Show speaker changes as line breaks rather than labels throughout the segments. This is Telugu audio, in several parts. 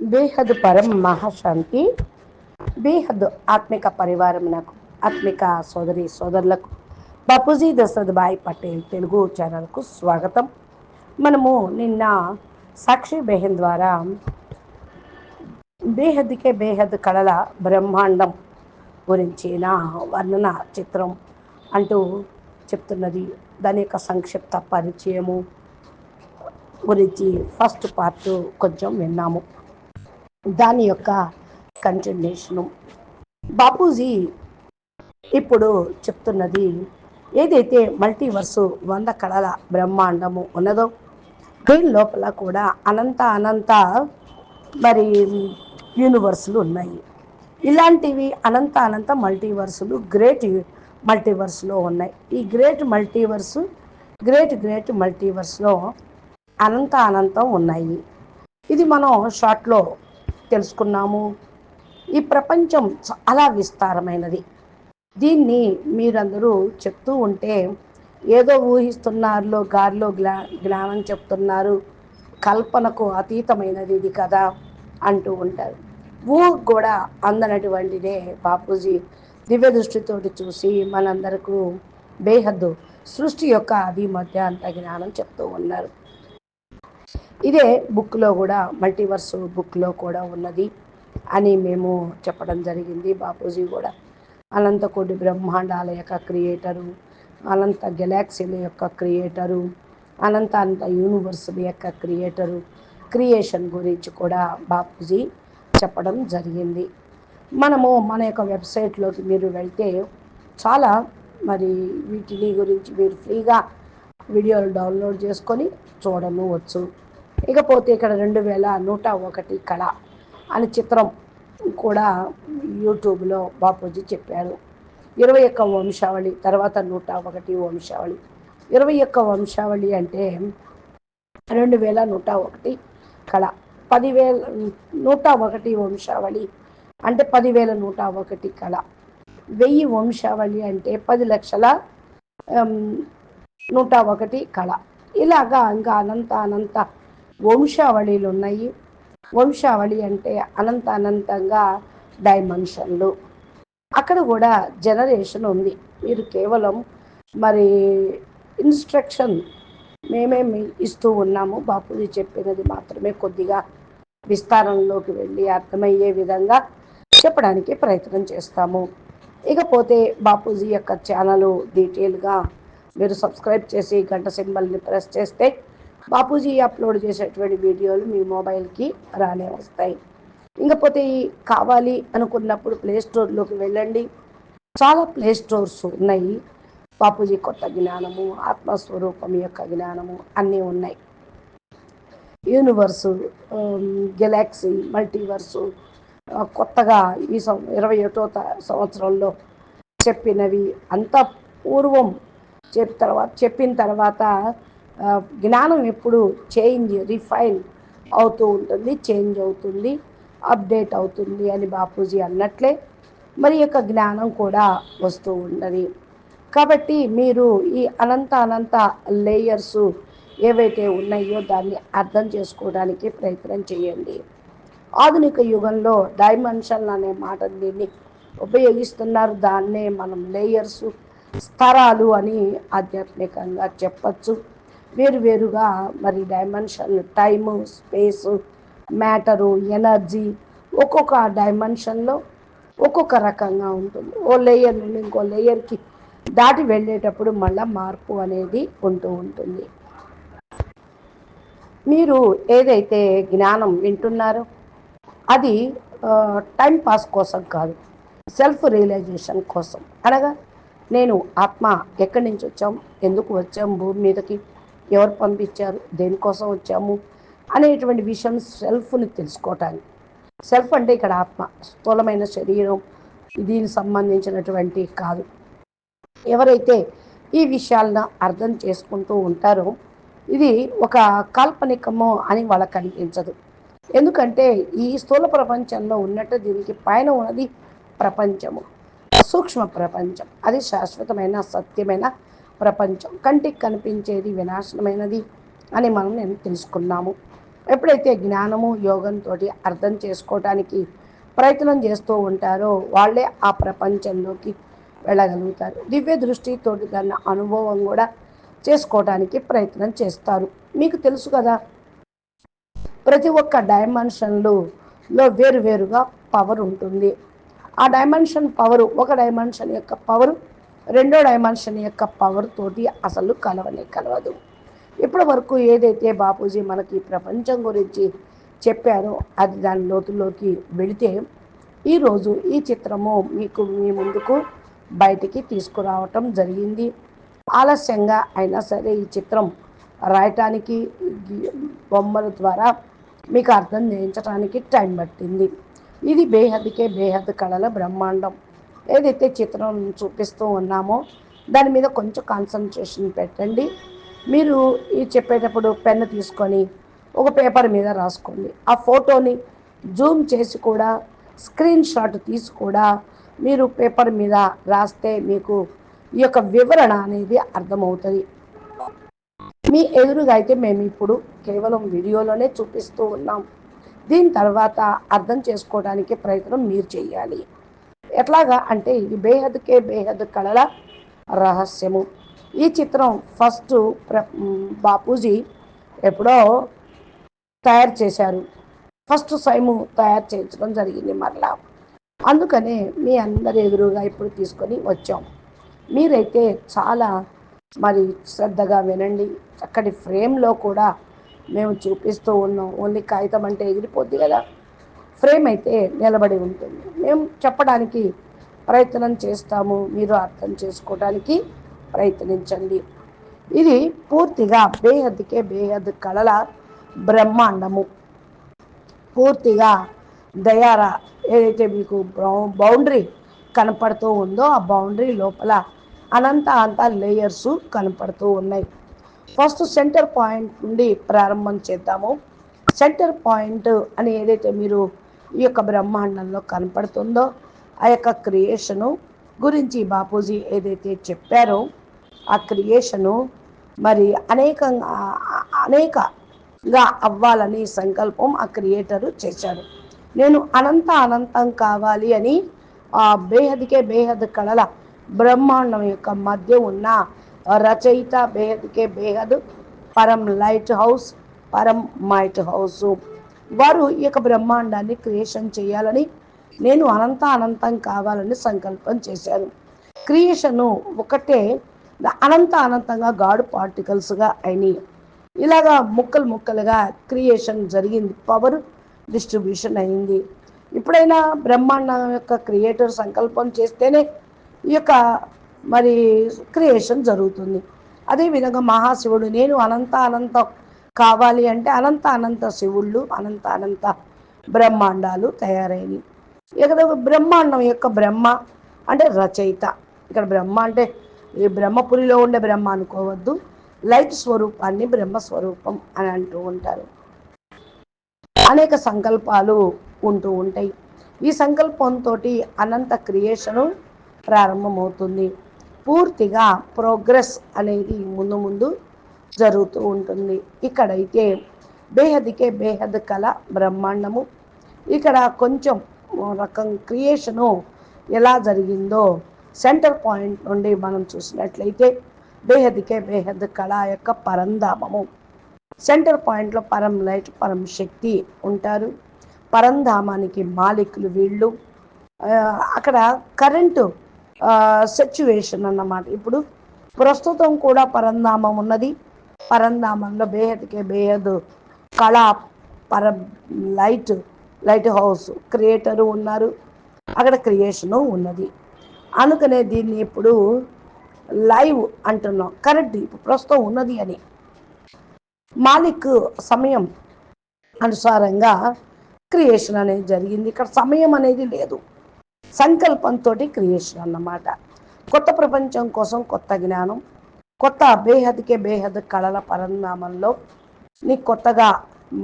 బేహద్ పరం మహాశాంతి బేహద్ ఆత్మిక పరివారమునకు ఆత్మిక సోదరి సోదరులకు బాపూజీ దశరథ్ భాయ్ పటేల్ తెలుగు ఛానల్కు స్వాగతం. మనము నిన్న సాక్షి బెహన్ ద్వారా బేహద్కే బేహద్ కళల బ్రహ్మాండం గురించిన వర్ణన చిత్రం అంటూ చెప్తున్నది. దాని యొక్క సంక్షిప్త పరిచయము గురించి ఫస్ట్ పార్ట్ కొంచెం విన్నాము. దాని యొక్క కంటిన్యూషను బాపూజీ ఇప్పుడు చెప్తున్నది ఏదైతే మల్టీవర్సు వంద కళల బ్రహ్మాండము ఉన్నదో దీని లోపల కూడా అనంత అనంత మరి యూనివర్సులు ఉన్నాయి. ఇలాంటివి అనంత అనంత మల్టీవర్సులు గ్రేట్ మల్టీవర్స్లో ఉన్నాయి. ఈ గ్రేట్ మల్టీవర్సు గ్రేట్ గ్రేట్ మల్టీవర్స్లో అనంత అనంతం ఉన్నాయి. ఇది మనం షార్ట్లో తెలుసుకున్నాము. ఈ ప్రపంచం చాలా విస్తారమైనది. దీన్ని మీరందరూ చెప్తూ ఉంటే ఏదో ఊహిస్తున్నారులో గారిలో జ్ఞా జ్ఞానం చెప్తున్నారు. కల్పనకు అతీతమైనది ఇది కదా అంటూ ఉంటారు. ఊ కూడా అందనటువంటిదే బాపూజీ. దివ్య దృష్టితోటి చూసి మనందరకు బేహద్దు. సృష్టి యొక్క అది మధ్య అంత జ్ఞానం చెప్తూ ఉన్నారు. ఇదే బుక్లో కూడా మల్టీవర్స్ బుక్లో కూడా ఉన్నది అని మేము చెప్పడం జరిగింది బాపూజీ కూడా. అనంతకోటి బ్రహ్మాండాల యొక్క క్రియేటరు అనంత గెలాక్సీల యొక్క క్రియేటరు అనంత అనంత యూనివర్సుల యొక్క క్రియేటరు క్రియేషన్ గురించి కూడా బాపూజీ చెప్పడం జరిగింది. మనము మన యొక్క వెబ్సైట్లోకి మీరు వెళ్తే చాలా మరి వీటిని గురించి మీరు ఫ్రీగా వీడియోలు డౌన్లోడ్ చేసుకొని చూడవచ్చు ఇకపోతే ఇక్కడ రెండు వేల నూట ఒకటి కళ అనే చిత్రం కూడా యూట్యూబ్లో బాపూజీ చెప్పారు. ఇరవై ఒక్క వంశావళి తర్వాత నూట ఒకటి వంశావళి. ఇరవై ఒక్క వంశావళి అంటే రెండు వేల నూట ఒకటి కళ. పదివేల నూట ఒకటి వంశావళి అంటే పదివేల నూట ఒకటి కళ. వెయ్యి వంశావళి అంటే పది లక్షల నూట ఒకటి కళ. ఇలాగా ఇంకా అనంత అనంత వంశావళిలు ఉన్నాయి వంశావళి అంటే అనంత అనంతంగా డైమెన్షన్లు. అక్కడ కూడా జనరేషన్ ఉంది. మీరు కేవలం మరి ఇన్స్ట్రక్షన్ మేమేమి ఇస్తూ ఉన్నాము. బాపూజీ చెప్పినది మాత్రమే కొద్దిగా విస్తారంలోకి వెళ్ళి అర్థమయ్యే విధంగా చెప్పడానికి ప్రయత్నం చేస్తాము. ఇకపోతే బాపూజీ యొక్క ఛానల్ డీటెయిల్గా మీరు సబ్స్క్రైబ్ చేసి గంట సింబల్ని ప్రెస్ చేస్తే బాపూజీ అప్లోడ్ చేసేటువంటి వీడియోలు మీ మొబైల్కి రానే వస్తాయి. ఇంకపోతే కావాలి అనుకున్నప్పుడు ప్లే స్టోర్లోకి వెళ్ళండి. చాలా ప్లే స్టోర్స్ ఉన్నాయి. బాపూజీ కొత్త జ్ఞానము ఆత్మస్వరూపం యొక్క జ్ఞానము అన్నీ ఉన్నాయి. యూనివర్సు గెలాక్సీ మల్టీవర్సు కొత్తగా ఈ సం ఇరవై ఒకటో సంవత్సరంలో చెప్పినవి అంత పూర్వం చెప్పిన తర్వాత చెప్పిన తర్వాత జ్ఞానం ఎప్పుడు చేంజ్ రిఫైన్ అవుతూ ఉంటుంది చేంజ్ అవుతుంది అప్డేట్ అవుతుంది అని బాపూజీ అన్నట్లే మరి యొక్క జ్ఞానం కూడా వస్తూ ఉన్నది. కాబట్టి మీరు ఈ అనంత అనంత లేయర్స్ ఏవైతే ఉన్నాయో దాన్ని అర్థం చేసుకోవడానికి ప్రయత్నం చేయండి. ఆధునిక యుగంలో డైమెన్షన్ అనే మాట దీన్ని ఉపయోగిస్తున్నారు. దాన్నే మనం లేయర్స్ స్తరాలు అని ఆధ్యాత్మికంగా చెప్పచ్చు. వేరువేరుగా మరి dimension time space matter energy ఒక్కొక్క డైమెన్షన్లో ఒక్కొక్క రకంగా ఉంటుంది. ఓ లేయర్ నుండి ఇంకో లేయర్కి దాటి వెళ్ళేటప్పుడు మళ్ళీ మార్పు అనేది ఉంటూ ఉంటుంది. మీరు ఏదైతే జ్ఞానం వింటున్నారో అది టైం పాస్ కోసం కాదు సెల్ఫ్ రియలైజేషన్ కోసం. అనగా నేను ఆత్మ ఎక్కడి నుంచి వచ్చాం ఎందుకు వచ్చాం భూమి మీదకి ఎవరు పంపించారు దేనికోసం వచ్చాము అనేటువంటి విషయం సెల్ఫ్ని తెలుసుకోవటానికి. సెల్ఫ్ అంటే ఇక్కడ ఆత్మ స్థూలమైన శరీరం దీనికి సంబంధించినటువంటి కాదు. ఎవరైతే ఈ విషయాలను అర్థం చేసుకుంటూ ఉంటారో ఇది ఒక కాల్పనికమో అని వాళ్ళకి అనిపించదు. ఎందుకంటే ఈ స్థూల ప్రపంచంలో ఉన్నట్టు దీనికి పైన ఉన్నది ప్రపంచము సూక్ష్మ ప్రపంచం. అది శాశ్వతమైన సత్యమైన ప్రపంచం కంటికి కనిపించేది వినాశనమైనది అని మనం నేను తెలుసుకున్నాము. ఎప్పుడైతే జ్ఞానము యోగంతో అర్థం చేసుకోవటానికి ప్రయత్నం చేస్తూ ఉంటారో వాళ్ళే ఆ ప్రపంచంలోకి వెళ్ళగలుగుతారు. దివ్య దృష్టితో దాన్ని అనుభవం కూడా చేసుకోవడానికి ప్రయత్నం చేస్తారు. మీకు తెలుసు కదా ప్రతి ఒక్క డైమెన్షన్లో వేరు వేరుగా పవర్ ఉంటుంది. ఆ డైమెన్షన్ పవరు ఒక డైమెన్షన్ యొక్క పవర్ రెండో డైమెన్షన్ యొక్క పవర్ తోటి అసలు కలవనే కలవదు. ఇప్పటి వరకు ఏదైతే బాపూజీ మనకి ప్రపంచం గురించి చెప్పారో అది దాని లోతులోకి వెళితే ఈరోజు ఈ చిత్రము మీకు మీ ముందుకు బయటికి తీసుకురావటం జరిగింది. ఆలస్యంగా అయినా సరే ఈ చిత్రం రాయటానికి బొమ్మల ద్వారా మీకు అర్థం చేయించడానికి టైం పట్టింది. ఇది బేహద్కే బేహద్ కళల బ్రహ్మాండం. ఏదైతే చిత్రం చూపిస్తూ ఉన్నామో దాని మీద కొంచెం కాన్సన్ట్రేషన్ పెట్టండి. మీరు ఈ చెప్పేటప్పుడు పెన్ను తీసుకొని ఒక పేపర్ మీద రాసుకోండి. ఆ ఫోటోని జూమ్ చేసి కూడా స్క్రీన్ షాట్ తీసి కూడా మీరు పేపర్ మీద రాస్తే మీకు ఈ యొక్క వివరణ అనేది అర్థమవుతుంది. మీ ఎదురుగా అయితే మేము ఇప్పుడు కేవలం వీడియోలోనే చూపిస్తూ ఉన్నాం. దీని తర్వాత అర్థం చేసుకోవడానికి ప్రయత్నం మీరు చేయాలి. ఎట్లాగా అంటే ఇది బేహద్కే బేహద్ కళల రహస్యము. ఈ చిత్రం ఫస్ట్ ప్ర బాపూజీ ఎప్పుడో తయారు చేశారు. ఫస్ట్ సైము తయారు చేయించడం జరిగింది మరలా. అందుకనే మీ అందరి ఎదురుగా ఇప్పుడు తీసుకొని వచ్చాం. మీరైతే చాలా మరి శ్రద్ధగా వినండి. చక్కటి ఫ్రేమ్లో కూడా మేము చూపిస్తూ ఉన్నాం. ఓన్లీ కాగితం అంటే ఎగిరిపోద్ది కదా. ఫ్రేమ్ అయితే నిలబడి ఉంటుంది. మేము చెప్పడానికి ప్రయత్నం చేస్తాము. మీరు అర్థం చేసుకోవడానికి ప్రయత్నించండి. ఇది పూర్తిగా బేహద్కే బేహద్ కళల బ్రహ్మాండము. పూర్తిగా దయారా ఏదైతే మీకు బౌండరీ కనపడుతూ ఉందో ఆ బౌండరీ లోపల అనంత అంత లేయర్స్ కనపడుతూ ఉన్నాయి. ఫస్ట్ సెంటర్ పాయింట్ నుండి ప్రారంభం చేద్దాము. సెంటర్ పాయింట్ అని ఏదైతే మీరు ఈ యొక్క బ్రహ్మాండంలో కనపడుతుందో ఆ యొక్క క్రియేషను గురించి బాపూజీ ఏదైతే చెప్పారో ఆ క్రియేషను మరి అనేకంగా అనేకగా అవ్వాలని సంకల్పం ఆ క్రియేటరు చేశాడు. నేను అనంత అనంతం కావాలి అని ఆ బేహద్కే బేహద్ కళల బ్రహ్మాండం యొక్క మధ్య ఉన్న రచయిత బేహద్కే బేహద్ పరం లైట్ హౌస్ పరం మైట్ హౌస్ వారు ఈ యొక్క బ్రహ్మాండాన్ని క్రియేషన్ చేయాలని నేను అనంత అనంతం కావాలని సంకల్పం చేశాను. క్రియేషను ఒకటే అనంత అనంతంగా గాడ్ పార్టికల్స్గా అయినాయి. ఇలాగా ముక్కలు ముక్కలుగా క్రియేషన్ జరిగింది. పవర్ డిస్ట్రిబ్యూషన్ అయింది. ఇప్పుడైనా బ్రహ్మాండం యొక్క క్రియేటర్ సంకల్పం చేస్తేనే ఈ యొక్క మరి క్రియేషన్ జరుగుతుంది. అదేవిధంగా మహాశివుడు నేను అనంత అనంతం కావాలి అంటే అనంత అనంత శివుళ్ళు అనంత అనంత బ్రహ్మాండాలు తయారైనవి. ఇక్కడ బ్రహ్మాండం యొక్క బ్రహ్మ అంటే రచయిత. ఇక్కడ బ్రహ్మ అంటే ఈ బ్రహ్మపురిలో ఉండే బ్రహ్మ అనుకోవద్దు. లైట్ స్వరూపాన్ని బ్రహ్మస్వరూపం అని అంటూ ఉంటారు. అనేక సంకల్పాలు ఉంటూ ఉంటాయి. ఈ సంకల్పంతో అనంత క్రియేషను ప్రారంభమవుతుంది. పూర్తిగా ప్రోగ్రెస్ అనేది ముందు ముందు జరుగుతూ ఉంటుంది. ఇక్కడైతే బేహద్కే బేహద్ కళ బ్రహ్మాండము. ఇక్కడ కొంచెం రకం క్రియేషను ఎలా జరిగిందో సెంటర్ పాయింట్ నుండి మనం చూసినట్లయితే బేహద్కే బేహద్ కళ యొక్క పరంధామము. సెంటర్ పాయింట్లో పరం లైట్ పరం శక్తి ఉంటారు. పరంధామానికి మాలికులు వీళ్ళు. అక్కడ కరెంటు సిచ్యువేషన్ అన్నమాట. ఇప్పుడు ప్రస్తుతం కూడా పరంధామం ఉన్నది. పరంధామంలో బేహద్కే బేహద్ కళ పర లైట్ లైట్ హౌస్ క్రియేటరు ఉన్నారు. అక్కడ క్రియేషను ఉన్నది. అందుకనే దీన్ని ఇప్పుడు లైవ్ అంటున్నాం. కరెక్ట్ ఇప్పుడు ప్రస్తుతం ఉన్నది అని. మాలిక్ సమయం అనుసారంగా క్రియేషన్ అనేది జరిగింది. ఇక్కడ సమయం అనేది లేదు. సంకల్పంతో క్రియేషన్ అన్నమాట. కొత్త ప్రపంచం కోసం కొత్త జ్ఞానం. కొత్త బేహద్కే బేహద్ కళల పరిణామంలో నీకు కొత్తగా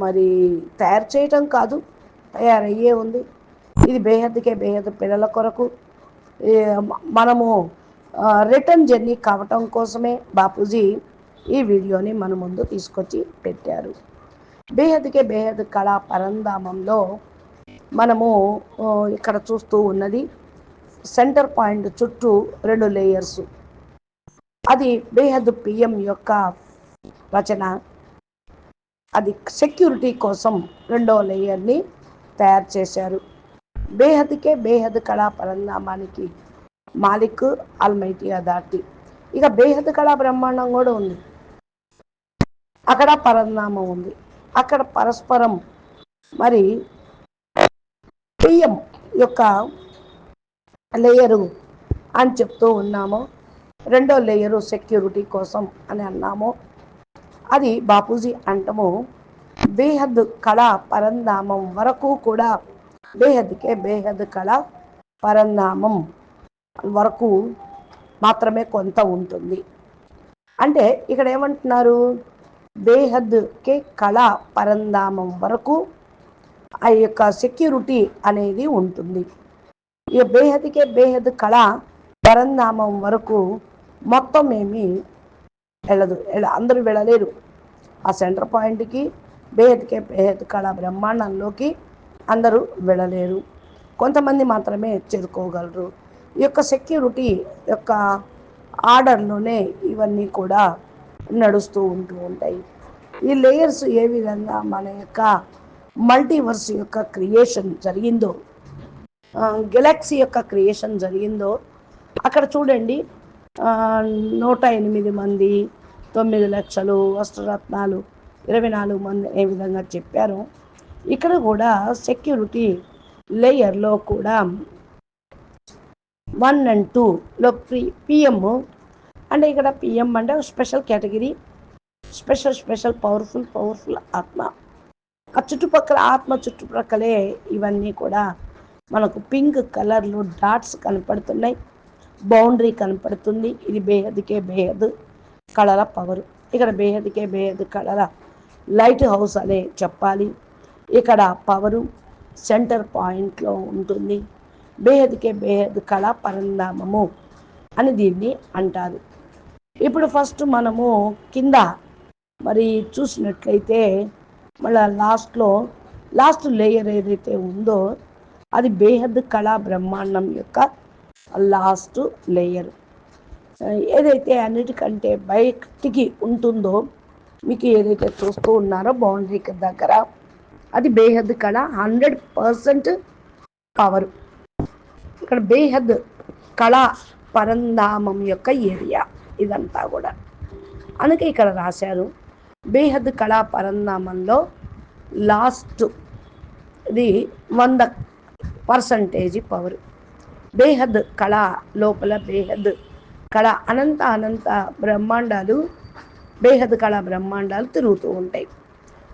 మరి తయారు చేయటం కాదు తయారయ్యే ఉంది. ఇది బేహద్కే బేహద్ పిల్లల కొరకు. మనము రిటర్న్ జర్నీ కావటం కోసమే బాపూజీ ఈ వీడియోని మన ముందు తీసుకొచ్చి పెట్టారు. బేహద్కే బేహద్ కళా పరంధామంలో మనము ఇక్కడ చూస్తూ ఉన్నది సెంటర్ పాయింట్ చుట్టూ రెండు లేయర్స్. అది బేహద్ పిఎం యొక్క రచన. అది సెక్యూరిటీ కోసం రెండో లేయర్ని తయారు చేశారు. బేహద్కే బేహద్ కళా పరిణామానికి మాలిక్ ఆల్మైటీ అదాటి ఇక బేహద్ కళా బ్రహ్మాండం కూడా ఉంది. అక్కడ పరిణామం ఉంది. అక్కడ పరస్పరం మరి పిఎం యొక్క లేయరు అని చెప్తూ ఉన్నాము. రెండో లేయరు సెక్యూరిటీ కోసం అని అన్నాము. అది బాపూజీ అంటము బేహద్ కళ పరంధామం వరకు కూడా బేహద్కే బేహద్ కళ పరంధామం వరకు మాత్రమే కొంత ఉంటుంది. అంటే ఇక్కడ ఏమంటున్నారు? బేహద్కే కళ పరంధామం వరకు ఆ యొక్క సెక్యూరిటీ అనేది ఉంటుంది. ఈ బేహద్కే బేహద్ కళ పరంధామం వరకు మొత్తం ఏమి వెళ్ళదు. అందరూ వెళ్ళలేరు. ఆ సెంటర్ పాయింట్కి బేహెత్కే బేహద్ కళ బ్రహ్మాండంలోకి అందరూ వెళ్ళలేరు. కొంతమంది మాత్రమే చేరుకోగలరు. ఈ యొక్క సెక్యూరిటీ యొక్క ఆర్డర్లోనే ఇవన్నీ కూడా నడుస్తూ ఉంటూ ఉంటాయి. ఈ లేయర్స్ ఏ విధంగా మన యొక్క మల్టీవర్స్ యొక్క క్రియేషన్ జరిగిందో గెలాక్సీ యొక్క క్రియేషన్ జరిగిందో అక్కడ చూడండి. నూట ఎనిమిది మంది తొమ్మిది లక్షలు వస్త్రరత్నాలు ఇరవై నాలుగు మంది ఏ విధంగా చెప్పారు. ఇక్కడ కూడా సెక్యూరిటీ లేయర్లో కూడా వన్ అండ్ టూలో ప్రీ పిఎం అంటే ఇక్కడ పిఎం అంటే special category. Special special powerful powerful ఆత్మ. ఆ చుట్టుపక్కల ఆత్మ చుట్టుపక్కలే ఇవన్నీ కూడా మనకు పింక్ కలర్లు డాట్స్ కనపడుతున్నాయి. బౌండరీ కనపడుతుంది. ఇది బేహద్కే బేహద్ కళల పవర్. ఇక్కడ బేహద్కే బేహద్ కళల లైట్ హౌస్ అనే చెప్పాలి. ఇక్కడ పవరు సెంటర్ పాయింట్లో ఉంటుంది. బేహద్కే బేహద్ కళ పరిణామము అని దీన్ని అంటారు. ఇప్పుడు ఫస్ట్ మనము కింద మరి చూసినట్లయితే మళ్ళీ లాస్ట్లో లాస్ట్ లేయర్ ఏదైతే ఉందో అది బేహద్ కళా బ్రహ్మాండం యొక్క లాస్ట్ లేయర్. ఏదైతే అన్నిటికంటే బయటికి ఉంటుందో మీకు ఏదైతే చూస్తూ ఉన్నారో బౌండరీకి దగ్గర అది బేహద్ కళ హండ్రెడ్ పర్సెంట్ పవర్ ఇక్కడ బేహద్ కళా పరంధామం యొక్క ఏరియా ఇదంతా కూడా. అందుకే ఇక్కడ రాశారు బేహద్ కళా పరంధామంలో లాస్ట్ ఇది వంద పర్సంటేజీ పవర్. బేహద్ కళ లోపల బేహద్ కళ అనంత అనంత బ్రహ్మాండాలు బేహద్ కళ బ్రహ్మాండాలు తిరుగుతూ ఉంటాయి.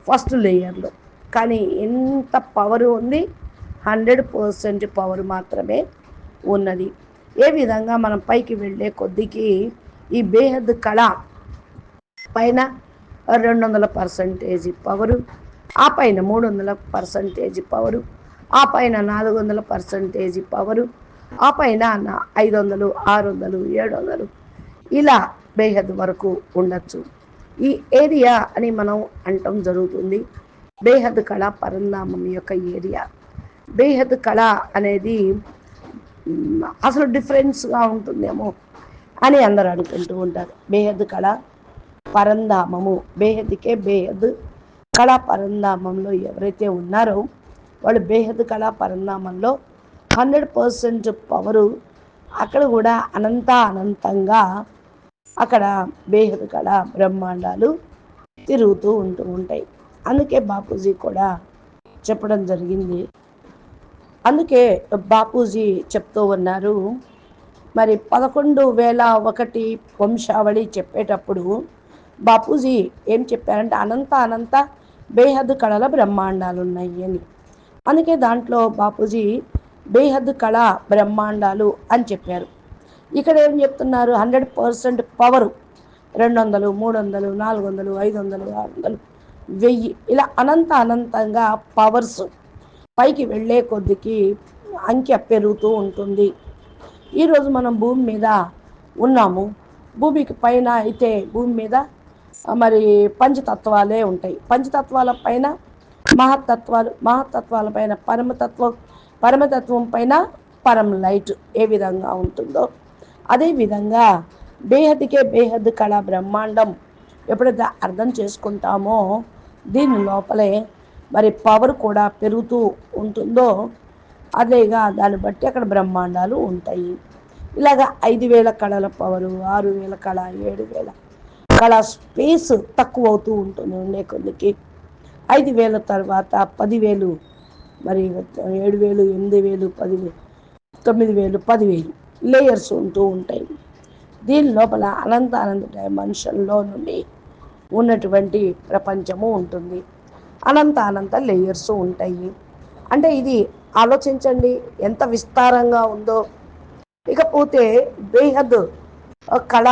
ఫస్ట్ లేయర్లో కానీ ఎంత పవర్ ఉంది? హండ్రెడ్ పర్సెంట్ పవర్ మాత్రమే ఉన్నది. ఏ విధంగా మనం పైకి వెళ్ళే కొద్దికి ఈ బేహద్ కళ పైన రెండు వందల పర్సంటేజీ పవరు ఆ పైన మూడు వందల పర్సంటేజీ పవరు ఆ పైన నాలుగు వందల పర్సంటేజీ పవరు ఆ పైన ఐదు వందలు ఆరు వందలు ఏడు వందలు ఇలా బేహద్ వరకు ఉండొచ్చు. ఈ ఏరియా అని మనం అంటం జరుగుతుంది. బేహద్ కళ పరంధామం యొక్క ఏరియా. బేహద్ కళ అనేది అసలు డిఫరెన్స్గా ఉంటుందేమో అని అందరూ అనుకుంటూ ఉంటారు. బేహద్ కళ పరంధామము. బేహద్కే బేహద్ కళా పరంధామంలో ఎవరైతే ఉన్నారో వాళ్ళు బేహద్ కళా పరంధామంలో హండ్రెడ్ పర్సెంట్ పవరు అక్కడ కూడా అనంత అనంతంగా అక్కడ బేహద్ కళ బ్రహ్మాండాలు తిరుగుతూ ఉంటూ ఉంటాయి. అందుకే బాపూజీ కూడా చెప్పడం జరిగింది. అందుకే బాపూజీ చెప్తూ ఉన్నారు. మరి పదకొండు వేల ఒకటి వంశావళి చెప్పేటప్పుడు బాపూజీ ఏం చెప్పారంటే అనంత అనంత బేహద్ కళల బ్రహ్మాండాలు ఉన్నాయి అని. అందుకే దాంట్లో బాపూజీ బేహద్ కళ బ్రహ్మాండాలు అని చెప్పారు. ఇక్కడ ఏం చెప్తున్నారు? Hundred percent power. రెండు వందలు మూడు వందలు నాలుగు వందలు ఐదు వందలు ఆరు వందలు వెయ్యి. ఇలా అనంత అనంతంగా పవర్స్ పైకి వెళ్ళే కొద్దికి అంకె పెరుగుతూ ఉంటుంది. ఈరోజు మనం భూమి మీద ఉన్నాము. భూమికి పైన అయితే భూమి మీద మరి పంచతత్వాలే ఉంటాయి. పంచతత్వాల పైన మహత్తత్వాలు మహత్తత్వాల పైన పరమతత్వం పరమతత్వం పైన పరం లైట్ ఏ విధంగా ఉంటుందో. అదేవిధంగా బేహద్కే బేహద్ కళ బ్రహ్మాండం ఎప్పుడైతే అర్థం చేసుకుంటామో దీని లోపలే మరి పవర్ కూడా పెరుగుతూ ఉంటుందో అదేగా దాన్ని బట్టి అక్కడ బ్రహ్మాండాలు ఉంటాయి. ఇలాగ ఐదు వేల కళల పవరు ఆరు వేల కళ ఏడు వేల కళ స్పేస్ తక్కువ అవుతూ ఉంటుంది ఉండే కొద్దికి ఐదు వేల తర్వాత పదివేలు మరి ఏడు వేలు ఎనిమిది వేలు పదివేలు తొమ్మిది వేలు పదివేలు లేయర్స్ ఉంటూ ఉంటాయి. దీని లోపల అనంత అనంత డైమెన్షన్లో నుండి ఉన్నటువంటి ప్రపంచము ఉంటుంది. అనంత అనంత లేయర్స్ ఉంటాయి. అంటే ఇది ఆలోచించండి ఎంత విస్తారంగా ఉందో. ఇకపోతే బేహద్ కళ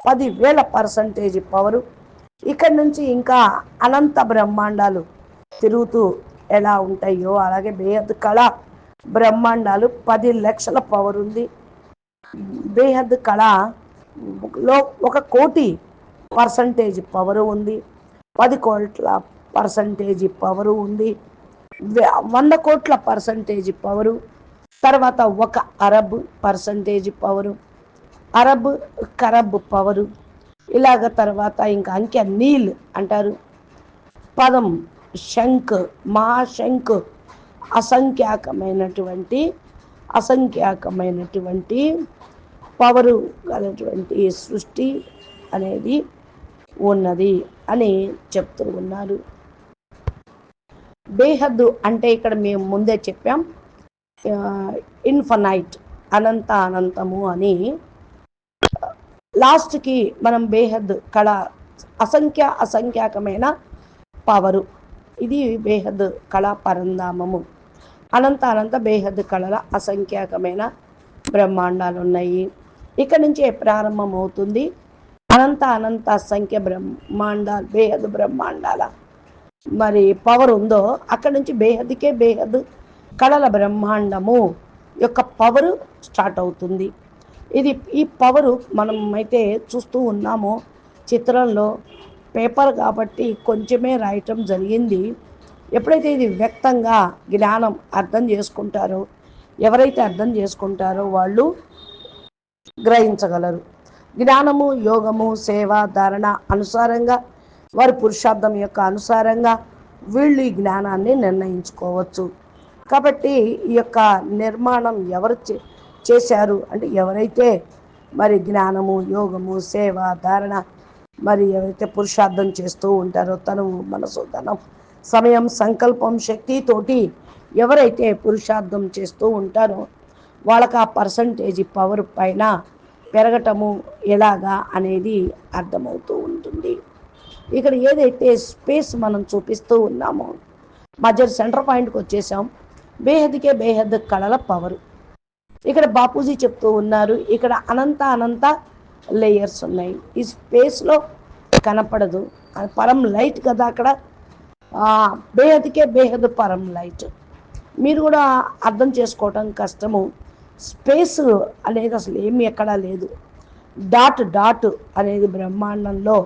పదివేల పర్సంటేజ్ పవరు. ఇక్కడ నుంచి ఇంకా అనంత బ్రహ్మాండాలు తిరుగుతూ ఎలా ఉంటాయో అలాగే బేహద్ కళ బ్రహ్మాండాలు పది లక్షల పవర్ ఉంది. బేహద్ కళలో ఒక కోటి పర్సంటేజ్ పవరు ఉంది. పది కోట్ల పర్సంటేజ్ పవరు ఉంది. వంద కోట్ల పర్సంటేజ్ పవరు తర్వాత ఒక అరబ్ పర్సంటేజ్ పవరు అరబ్ కరబ్ పవరు ఇలాగ తర్వాత ఇంకా అంకె నీల్ అంటారు. పదం శంఖ్ మహాశంఖ్ అసంఖ్యాకమైనటువంటి అసంఖ్యాకమైనటువంటి పవరు గలటువంటి సృష్టి అనేది ఉన్నది అని చెప్తూ ఉన్నారు. బేహద్దు అంటే ఇక్కడ మేము ముందే చెప్పాం. ఇన్ఫనైట్ అనంత అనంతము అని. లాస్ట్కి మనం బేహద్ కళ అసంఖ్య అసంఖ్యాకమైన పవరు ఇది బేహద్ కళా పరంధామము. అనంత అనంత బేహద్ కళల అసంఖ్యాకమైన బ్రహ్మాండాలు ఉన్నాయి ఇక్కడ నుంచే ప్రారంభం అవుతుంది అనంత అనంత అసంఖ్య బ్రహ్మాండాలు బేహద్ బ్రహ్మాండాల. మరి పవర్ ఉందో అక్కడ నుంచి బేహద్కే బేహద్ కళల బ్రహ్మాండము యొక్క పవరు స్టార్ట్ అవుతుంది. ఇది ఈ పవరు మనం అయితే చూస్తూ ఉన్నామో చిత్రంలో పేపర్ కాబట్టి కొంచెమే రాయటం జరిగింది. ఎప్పుడైతే ఇది వ్యక్తంగా జ్ఞానం అర్థం చేసుకుంటారో ఎవరైతే అర్థం చేసుకుంటారో వాళ్ళు గ్రహించగలరు. జ్ఞానము యోగము సేవ ధారణ అనుసారంగా వారి పురుషార్థం యొక్క అనుసారంగా వీళ్ళు ఈ జ్ఞానాన్ని నిర్ణయించుకోవచ్చు. కాబట్టి ఈ యొక్క నిర్మాణం ఎవరు చేశారు అంటే ఎవరైతే మరి జ్ఞానము యోగము సేవ ధారణ మరి ఎవరైతే పురుషార్థం చేస్తూ ఉంటారో తను మనసు ధనం సమయం సంకల్పం శక్తితోటి ఎవరైతే పురుషార్థం చేస్తూ ఉంటారో వాళ్ళకి ఆ పర్సంటేజ్ పవర్ పైన పెరగటము ఎలాగా అనేది అర్థమవుతూ ఉంటుంది. ఇక్కడ ఏదైతే స్పేస్ మనం చూపిస్తూ ఉన్నామో మధ్య సెంటర్ పాయింట్కి వచ్చేసాం. బేహద్కే బేహద్ కళల పవర్. ఇక్కడ బాపూజీ చెప్తూ ఉన్నారు ఇక్కడ అనంత అనంత లేయర్స్ ఉన్నాయి. ఈ స్పేస్లో కనపడదు. పరం లైట్ కదా అక్కడ. బేహద్కే బేహద్ పరం లైట్ మీరు కూడా అర్థం చేసుకోవటం కష్టము. స్పేస్ అనేది అసలు ఏమి ఎక్కడా లేదు. డాట్ డాట్ అనేది బ్రహ్మాండంలో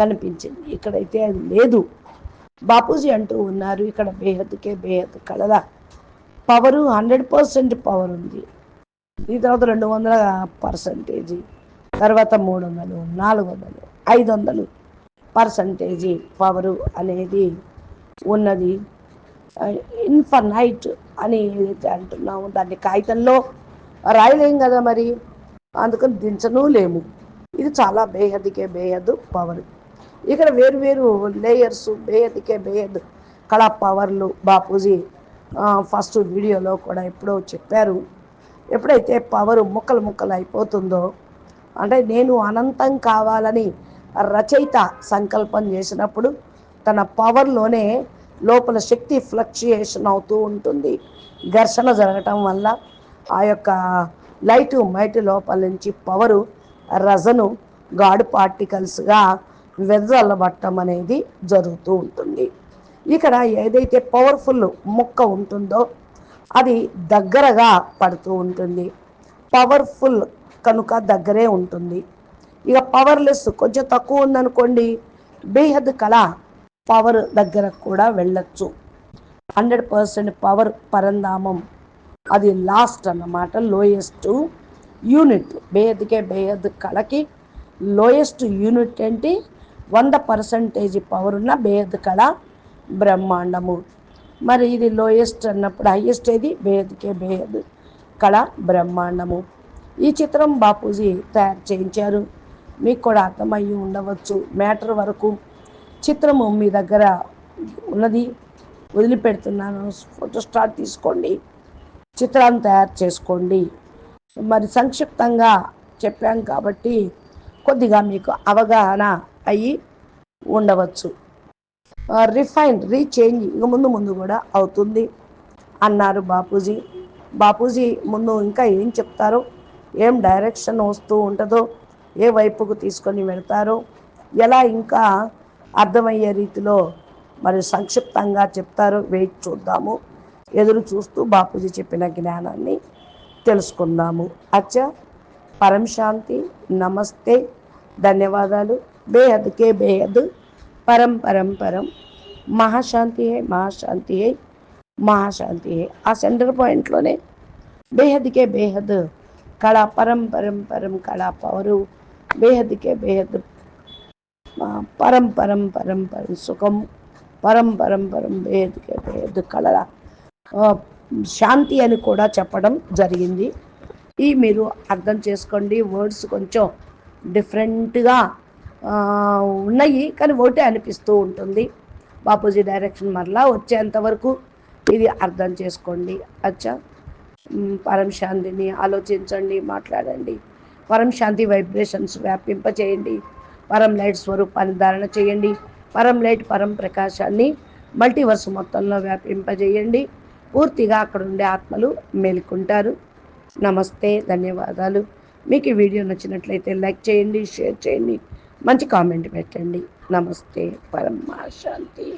కనిపించింది. ఇక్కడైతే అది లేదు. బాపూజీ అంటూ ఉన్నారు ఇక్కడ బేహద్కే బేహద్ కళల పవరు హండ్రెడ్ పర్సెంట్ పవర్ ఉంది. ఈ తర్వాత రెండు వందల పర్సంటేజీ. తర్వాత మూడు వందలు నాలుగు వందలు ఐదు వందలు పర్సంటేజీ పవరు అనేది ఉన్నది. ఇన్ఫర్నైట్ అని ఏదైతే అంటున్నాము దాన్ని కాగితంలో రాయలేం కదా మరి. అందుకని దించను లేము. ఇది చాలా బేహదికే బేయద్దు పవర్. ఇక్కడ వేరు వేరు లేయర్స్ బేహదికే బేహద్ కళా పవర్లు బాపూజీ ఫస్ట్ వీడియోలో కూడా ఎప్పుడో చెప్పారు. ఎప్పుడైతే పవర్ ముక్కలు ముక్కలు అయిపోతుందో అంటే నేను అనంతం కావాలని రచయిత సంకల్పం చేసినప్పుడు తన పవర్లోనే లోపల శక్తి ఫ్లక్చుయేషన్ అవుతూ ఉంటుంది. ఘర్షణ జరగటం వల్ల ఆ యొక్క లైటు మైట్ లోపల నుంచి పవరు రజను గాడ్ పార్టికల్స్గా వెదజల్లబట్టం అనేది జరుగుతూ ఉంటుంది. ఇక్కడ ఏదైతే పవర్ఫుల్ ముక్క ఉంటుందో అది దగ్గరగా పడుతూ ఉంటుంది. పవర్ఫుల్ కనుక దగ్గరే ఉంటుంది. ఇక పవర్లెస్ కొంచెం తక్కువ ఉందనుకోండి బేహద్ కళ పవర్ దగ్గర కూడా వెళ్ళచ్చు. Hundred percent power Parandhamam. అది లాస్ట్ అన్నమాట లోయెస్ట్ యూనిట్ బేహద్కే బేహద్ కళకి లోయెస్ట్ యూనిట్ ఏంటి? వంద పర్సంటేజ్ పవర్ ఉన్న బేహద్ కళ బ్రహ్మాండము. మరి ఇది లోయెస్ట్ అన్నప్పుడు హయ్యెస్ట్ ఏది? బేహద్కే బేహద్ కళ బ్రహ్మాండము. ఈ చిత్రం బాపూజీ తయారు చేయించారు. మీకు కూడా అర్థమయ్యి ఉండవచ్చు. మ్యాటర్ వరకు చిత్రము మీ దగ్గర ఉన్నది. వదిలిపెడుతున్నాను. ఫోటో స్టార్ట్ తీసుకోండి. చిత్రాన్ని తయారు చేసుకోండి. మరి సంక్షిప్తంగా చెప్పాం కాబట్టి కొద్దిగా మీకు అవగాహన అయ్యి ఉండవచ్చు. రిఫైన్ రీచేంజ్ ఇక ముందు ముందు కూడా అవుతుంది అన్నారు బాపూజీ. బాపూజీ ముందు ఇంకా ఏం చెప్తారో ఏం డైరెక్షన్ వస్తూ ఉంటుందో ఏ వైపుకు తీసుకొని వెళ్తారో ఎలా ఇంకా అర్థమయ్యే రీతిలో మరి సంక్షిప్తంగా చెప్తారో వెయిట్ చూద్దాము. ఎదురు చూస్తూ బాపూజీ చెప్పిన జ్ఞానాన్ని తెలుసుకుందాము. అచ్చా పరం శాంతి నమస్తే ధన్యవాదాలు. బేహద్ కే బేహద్ పరం పరం పరం. మహాశాంతి హే మహాశాంతి హే మహాశాంతి హే. ఆ సెంటర్ పాయింట్లోనే బేహద్కే బేహద్ కళా పరం పరం పరం కళ పవరు బేహద్కే బేహద్ పరం పరం పరం పరం సుఖం. పరం పరం పరం బేహద్కే బేహద్. కళ శాంతి అని కూడా చెప్పడం జరిగింది. ఈ మీరు అర్థం చేసుకోండి. వర్డ్స్ కొంచెం డిఫరెంట్గా ఉన్నాయి. కానీ ఒకటే అనిపిస్తూ ఉంటుంది. బాపూజీ డైరెక్షన్ మరలా వచ్చేంతవరకు ఇది అర్థం చేసుకోండి. అచ్చా. పరం శాంతిని ఆలోచించండి మాట్లాడండి. పరం శాంతి వైబ్రేషన్స్ వ్యాపింపచేయండి. పరం లైట్ స్వరూపాన్ని ధారణ చేయండి. పరం లైట్ పరం ప్రకాశాన్ని మల్టీవర్స్ మొత్తంలో వ్యాపింపజేయండి. పూర్తిగా అక్కడ ఉండే ఆత్మలు మేలుకుంటారు. నమస్తే ధన్యవాదాలు. మీకు ఈ వీడియో నచ్చినట్లయితే లైక్ చేయండి షేర్ చేయండి. మంచి కామెంట్ పెట్టండి. నమస్తే పరమ శాంతి